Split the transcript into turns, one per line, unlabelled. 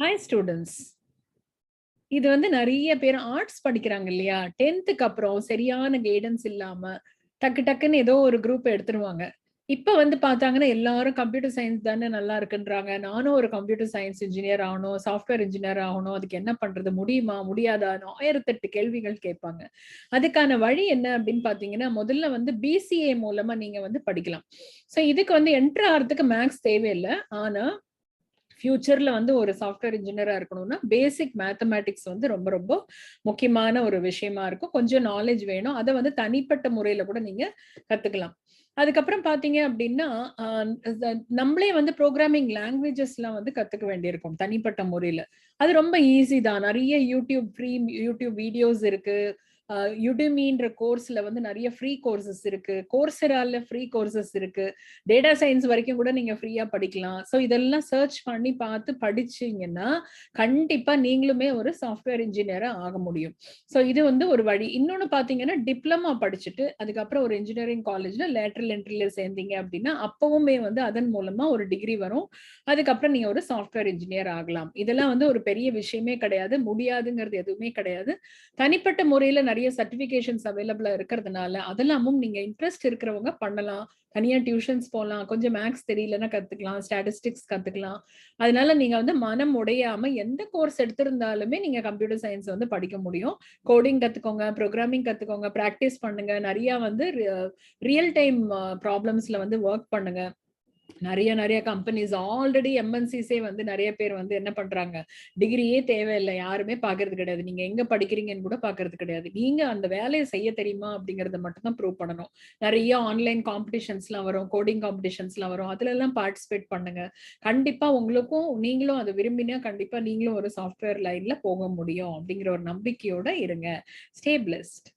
Hi students இது வந்து நிறைய பேர் ஆர்ட்ஸ் படிக்கிறாங்க இல்லையா? டென்த்துக்கு அப்புறம் சரியான கைடன்ஸ் இல்லாம டக்கு டக்குன்னு ஏதோ ஒரு குரூப் எடுத்துருவாங்க. இப்ப வந்து பார்த்தாங்கன்னா எல்லாரும் கம்ப்யூட்டர் சயின்ஸ் தானே நல்லா இருக்குன்றாங்க. நானும் ஒரு கம்ப்யூட்டர் சயின்ஸ் இன்ஜினியர் ஆகணும் சாஃப்ட்வேர் இன்ஜினியர் ஆகணும். அதுக்கு என்ன பண்றது? முடியுமா? முடியாதான்னு ஆயிரத்தெட்டு கேள்விகள் கேட்பாங்க. அதுக்கான வழி என்ன அப்படின்னு பாத்தீங்கன்னா முதல்ல வந்து பிசிஏ மூலமா நீங்க வந்து படிக்கலாம். ஸோ இதுக்கு வந்து என்ட்ரு ஆகிறதுக்கு மேக்ஸ் தேவையில்லை. ஆனா ஃபியூச்சர்ல வந்து ஒரு சாஃப்ட்வேர் இன்ஜினியரா இருக்கணும்னா பேசிக் மேத்தமேட்டிக்ஸ் வந்து ரொம்ப ரொம்ப முக்கியமான ஒரு விஷயமா இருக்கும். கொஞ்சம் நாலேஜ் வேணும். அதை வந்து தனிப்பட்ட முறையில கூட நீங்க கத்துக்கலாம். அதுக்கப்புறம் பாத்தீங்க அப்படின்னா நம்மளே வந்து ப்ரோக்ராமிங் லாங்குவேஜஸ்லாம் வந்து கத்துக்க வேண்டியிருக்கும் தனிப்பட்ட முறையில. அது ரொம்ப ஈஸி தான். நிறைய யூடியூப் ஃப்ரீ யூடியூப் வீடியோஸ் இருக்கு. யுடிமின்ற கோர்ஸ்ல வந்து நிறைய ஃப்ரீ கோர்சஸ் இருக்கு. கோர்ஸரால ஃப்ரீ கோர்சஸ் இருக்கு. டேட்டா சயின்ஸ் வரைக்கும் கூட நீங்க ஃப்ரீயா படிக்கலாம். ஸோ இதெல்லாம் சர்ச் பண்ணி பார்த்து படிச்சீங்கன்னா கண்டிப்பா நீங்களுமே ஒரு சாஃப்ட்வேர் இன்ஜினியரா ஆக முடியும். ஸோ இது வந்து ஒரு வழி. இன்னொன்னு பாத்தீங்கன்னா டிப்ளமா படிச்சுட்டு அதுக்கப்புறம் ஒரு இன்ஜினியரிங் காலேஜ்ல லேட்டரல் என்ட்ரில சேர்ந்தீங்க அப்படின்னா அப்பவுமே வந்து அதன் மூலமா ஒரு டிகிரி வரும். அதுக்கப்புறம் நீங்க ஒரு சாஃப்ட்வேர் இன்ஜினியர் ஆகலாம். இதெல்லாம் வந்து ஒரு பெரிய விஷயமே கிடையாது. முடியாதுங்கிறது எதுவுமே கிடையாது. தனிப்பட்ட முறையில நிறைய சர்டிபிகேஷன்ஸ் அவைலபிளா இருக்கிறதுனால அதெல்லாமும் நீங்க இன்ட்ரெஸ்ட் இருக்கிறவங்க பண்ணலாம். தனியா டியூஷன்ஸ் போகலாம் கொஞ்சம் மேக்ஸ் தெரியலன்னா கத்துக்கலாம். ஸ்டாட்டிஸ்டிக்ஸ் கத்துக்கலாம். அதனால நீங்க வந்து மனம் உடையாம எந்த கோர்ஸ் எடுத்திருந்தாலுமே நீங்க கம்ப்யூட்டர் சயின்ஸ் வந்து படிக்க முடியும். கோடிங் கத்துக்கோங்க ப்ரோக்ராமிங் கத்துக்கோங்க ப்ராக்டிஸ் பண்ணுங்க. நிறைய வந்து ரியல் டைம் ப்ராப்ளம்ஸ்ல வந்து ஒர்க் பண்ணுங்க. நிறைய நிறைய கம்பெனிஸ் ஆல்ரெடி எம்என்சிஸே வந்து நிறைய பேர் வந்து என்ன பண்றாங்க? டிகிரியே தேவையில்லை. யாருமே பாக்குறது கிடையாது. நீங்க எங்க படிக்கிறீங்கன்னு கூட பாக்குறது கிடையாது. நீங்க அந்த வேலையை செய்ய தெரியுமா? அப்படிங்கறத மட்டும் தான் ப்ரூவ் பண்ணணும். நிறைய ஆன்லைன் காம்படிஷன்ஸ்லாம் வரும். கோடிங் காம்படிஷன்ஸ்லாம் வரும். அதுல எல்லாம் பார்ட்டிசிபேட் பண்ணுங்க. கண்டிப்பா உங்களுக்கும் நீங்களும் அதை விரும்பினா கண்டிப்பா நீங்களும் ஒரு சாஃப்ட்வேர் லைன்ல போக முடியும் அப்படிங்கிற ஒரு நம்பிக்கையோட இருங்க. Stay blessed